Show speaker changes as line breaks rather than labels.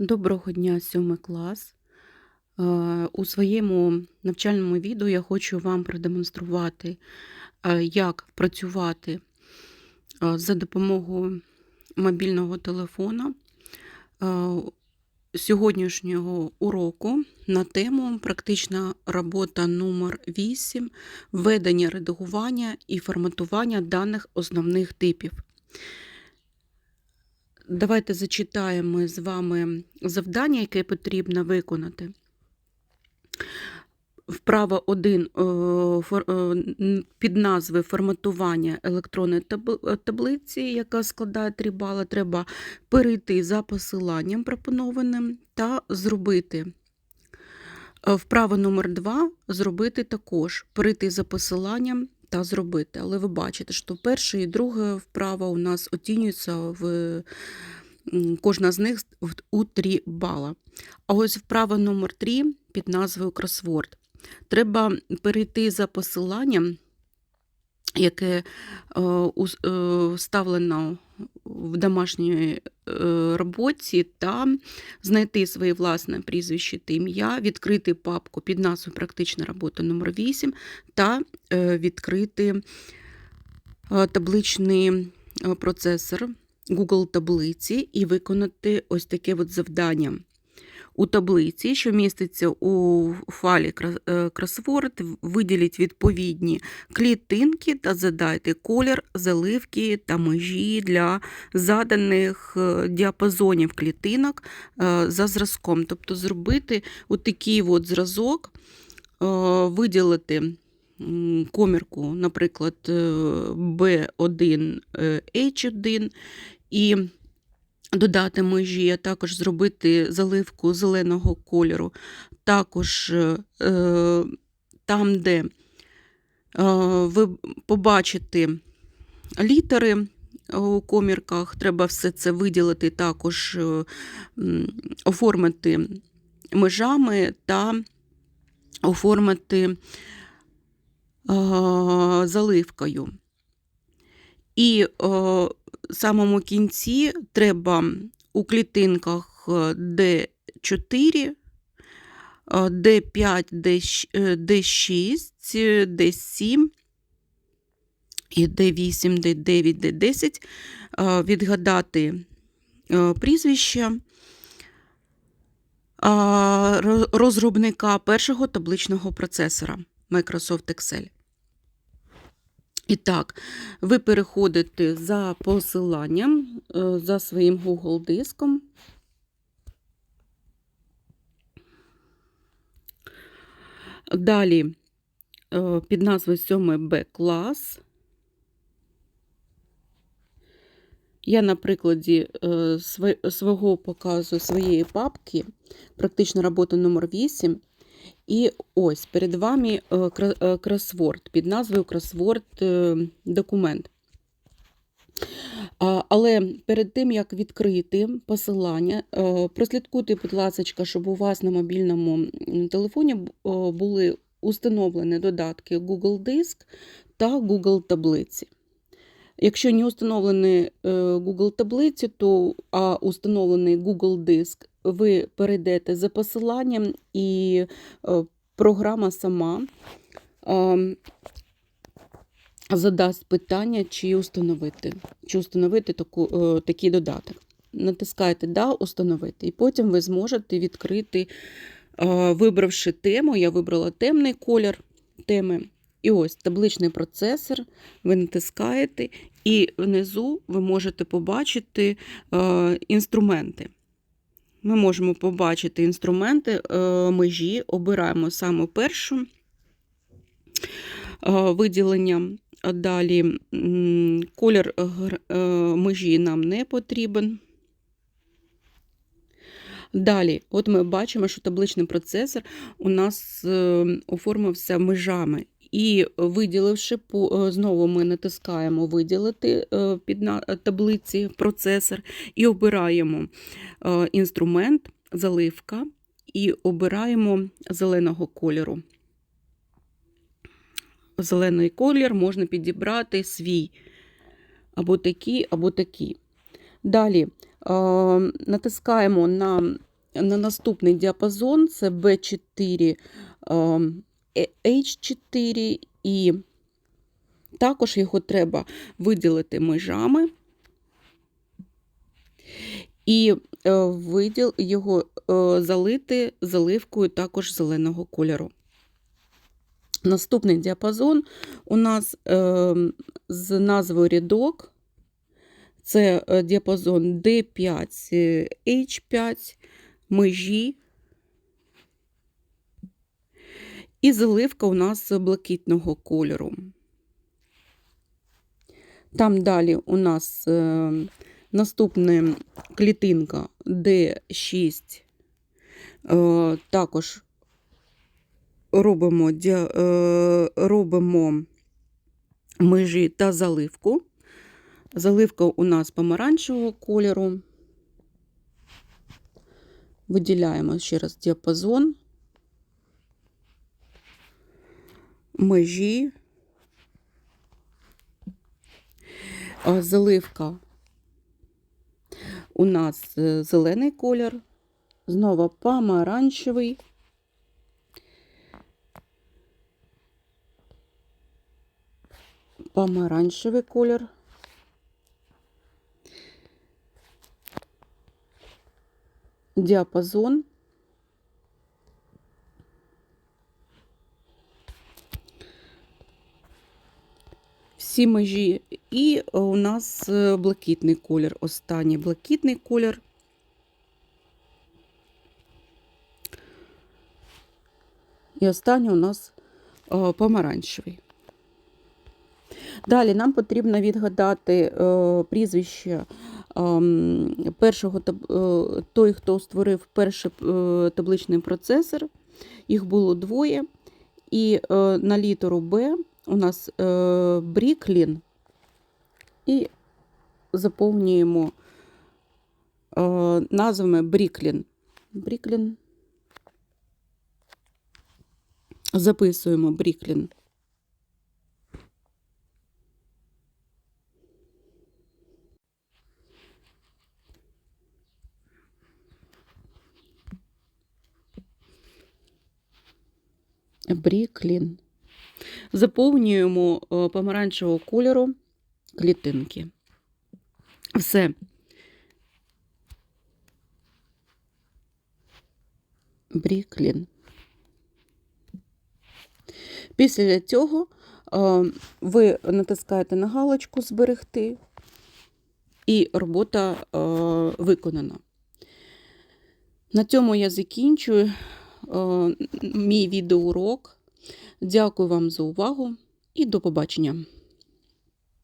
Доброго дня, 7 клас. Е, У своєму навчальному відео я хочу вам продемонструвати, е, як працювати е, за допомогою мобільного телефона сьогоднішнього уроку на тему Практична робота номер 8 введення, редагування і форматування даних основних типів. Давайте зачитаємо з вами завдання, яке потрібно виконати. Вправа 1 під назви форматування електронної таблиці, яка складає 3 бали, треба перейти за посиланням пропонованим та зробити. Е, Вправа номер 2 зробити також, перейти за посиланням та зробити. Але ви бачите, що перша і друга вправа у нас оцінюється в кожна з них у 3 бала. А ось вправа номер 3 під назвою кросворд. Треба перейти за посиланням, яке е, е, вставлено в домашній е, роботі, та знайти своє власне прізвище та ім'я, відкрити папку під назвою Практична робота номер 8 та е, відкрити е, табличний е, процесор Google таблиці і виконати ось таке от завдання. У таблиці, що міститься у файлі кра- е, виділіть відповідні клітинки та задайте колір, заливки та межі для заданих е, діапазонів клітинок е, за зразком. Тобто зробити отакий от зразок, виділити комірку, наприклад, е, B1, е, H1 і додати межі, а також зробити заливку зеленого кольору. Також е, е, там, де е, ви побачите літери у комірках, треба все це виділити, також оформити межами та оформити заливкою. І самому кінці треба у клітинках е, D4, е, D5, D6, е, D6, е, D7 і D8, D9, D10 е, відгадати е, прізвище е, розробника першого табличного процесора Microsoft Excel. І так, ви переходите за посиланням е, за своїм Google диском. Далі е, під назвою 7 Б клас. Я на прикладі е, свого показу своєї папки, практична робота номер 8. І ось перед вами е, е, кросворд під назвою кросворд е, документ. Але перед тим, як відкрити посилання, прослідкуйте, будь ласка, щоб у вас на мобільному телефоні були установлені додатки Google Диск та Google таблиці. Якщо не установлені е, Google таблиці, то а установлений Google Диск, ви перейдете за посиланням і е, програма сама е, задасть питання, чи установити, чи установити таку, е, такий додаток. Натискаєте Да, установити, і потім ви зможете відкрити, вибравши тему. Я вибрала темний колір теми. І ось табличний процесор, ви натискаєте, і внизу ви можете побачити е, інструменти. Ми можемо побачити інструменти е, межі, обираємо саме першу е, виділення. Далі колір межі нам не потрібен. Далі, от ми бачимо, що табличний процесор у нас оформився межами. І виділивши, е, знову ми натискаємо виділити е, під таблиці процесор і обираємо е, інструмент, заливка, і обираємо зеленого кольору. Зелений колір можна підібрати свій або такий, або такий. Далі е, натискаємо на на наступний діапазон це B4, ем, е, H4, і також його треба виділити межами і е, виділ його е, залити заливкою також зеленого кольору. Наступний діапазон у нас е, з назвою рядок. Це діапазон D5, е, H5, межі. І заливка у нас блакитного кольору. Там далі у нас е, наступна клітинка D6. Е, також робимо, е, робимо межі та заливку. Заливка у нас помаранчевого кольору. Виділяємо ще раз діапазон, межі, заливка у нас е, зелений колір, знову помаранчевий. Помаранчевий колір. Діапазон. Всі межі. І у нас е, блакитний колір. Останній блакитний колір. І останній у нас е, помаранчевий. Далі нам потрібно відгадати е, прізвище ем, першого е, той, хто створив перший е, табличний процесор. Їх було двоє. І е, на літеру Б у нас е, Бріклін. І заповнюємо е, назвами Бріклін. Бріклін. Записуємо Бріклін. Бріклін. Заповнюємо е, помаранчевого кольору клітинки. Все. Бріклін. Після цього е, ви натискаєте на галочку Зберегти, і робота е, виконана. На цьому я закінчую мій відеоурок. Дякую вам за увагу і до побачення!